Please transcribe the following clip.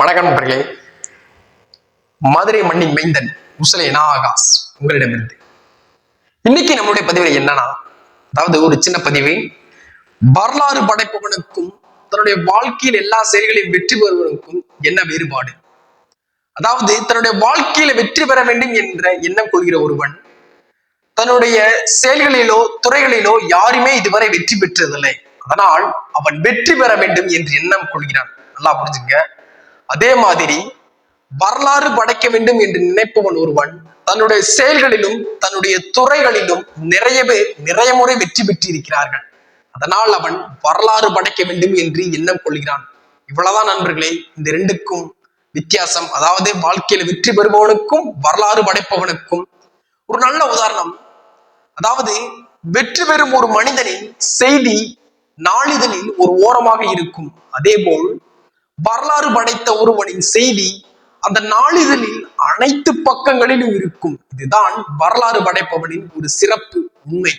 வணக்கம் நண்பர்களே. மதுரை மண்ணின் மைந்தன் உசலே ஆகாஷ் உங்களிடமிருந்து. இன்னைக்கு நம்முடைய பதிவில் என்னன்னா அதாவது ஒரு சின்ன பதிவு. வரலாறு படைப்பவனுக்கும் தன்னுடைய வாழ்க்கையில் எல்லா செயல்களையும் வெற்றி பெறுவதற்கும் என்ன வேறுபாடு? அதாவது தன்னுடைய வாழ்க்கையில வெற்றி பெற வேண்டும் என்ற எண்ணம் கொள்கிற ஒருவன் தன்னுடைய செயல்களிலோ துறைகளிலோ யாருமே இதுவரை வெற்றி பெற்றதில்லை. அதனால் அவன் வெற்றி பெற வேண்டும் என்று எண்ணம் கொள்கிறான். நல்லா புரிஞ்சுங்க அதே மாதிரி வரலாறு படைக்க வேண்டும் என்று நினைப்பவன் ஒருவன் தன்னுடைய செயல்களிலும் தன்னுடைய துறைகளிலும் நிறைய பேர் நிறைய முறை வெற்றி பெற்றிருக்கிறார்கள். அதனால் அவன் வரலாறு படைக்க வேண்டும் என்று எண்ணம் கொள்கிறான். இவ்வளவுதான் நண்பர்களே இந்த ரெண்டுக்கும் வித்தியாசம். அதாவது வாழ்க்கையில வெற்றி பெறுபவனுக்கும் வரலாறு படைப்பவனுக்கும் ஒரு நல்ல உதாரணம். அதாவது வெற்றி பெறும் ஒரு மனிதனின் செய்தி நாளிதழில் ஒரு ஓரமாக இருக்கும். அதே போல் வரலாறு படைத்த ஒருவனின் செய்தி அந்த நாளிதழில் அனைத்து பக்கங்களிலும் இருக்கும். இதுதான் வரலாறு படைப்பவனின் ஒரு சிறப்பு உண்மை.